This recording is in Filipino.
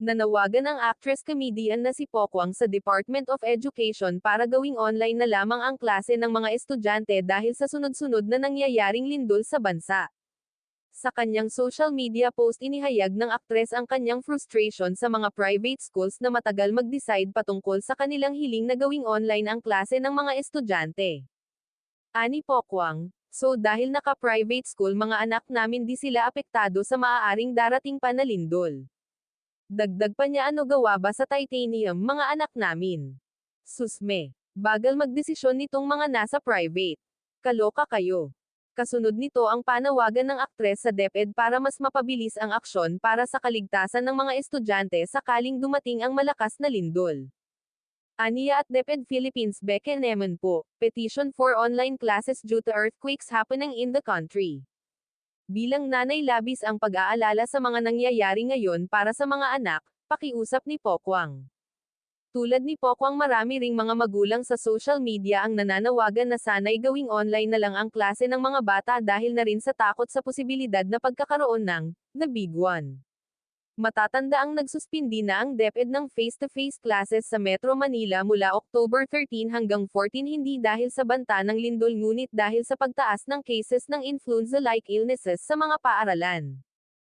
Nanawagan ang actress-comedian na si Pokwang sa Department of Education para gawing online na lamang ang klase ng mga estudyante dahil sa sunod-sunod na nangyayaring lindol sa bansa. Sa kanyang social media post inihayag ng aktres ang kanyang frustration sa mga private schools na matagal mag-decide patungkol sa kanilang hiling na gawing online ang klase ng mga estudyante. Ani Pokwang, so dahil naka-private school mga anak namin di sila apektado sa maaaring darating pa na lindol. Dagdag pa niya ano gawa ba sa titanium mga anak namin. Susme. Bagal magdesisyon nitong mga nasa private. Kaloka kayo. Kasunod nito ang panawagan ng aktres sa DepEd para mas mapabilis ang aksyon para sa kaligtasan ng mga estudyante sakaling dumating ang malakas na lindol. Aniya at DepEd Philippines Beke Nemon po, petition for online classes due to earthquakes happening in the country. Bilang nanay labis ang pag-aalala sa mga nangyayari ngayon para sa mga anak, pakiusap ni Pokwang. Tulad ni Pokwang marami ring mga magulang sa social media ang nananawagan na sana'y gawing online na lang ang klase ng mga bata dahil na rin sa takot sa posibilidad na pagkakaroon ng The Big One. Matatanda ang nagsuspindi na ang DepEd ng face-to-face classes sa Metro Manila mula October 13 hanggang 14 hindi dahil sa banta ng lindol ngunit dahil sa pagtaas ng cases ng influenza-like illnesses sa mga paaralan.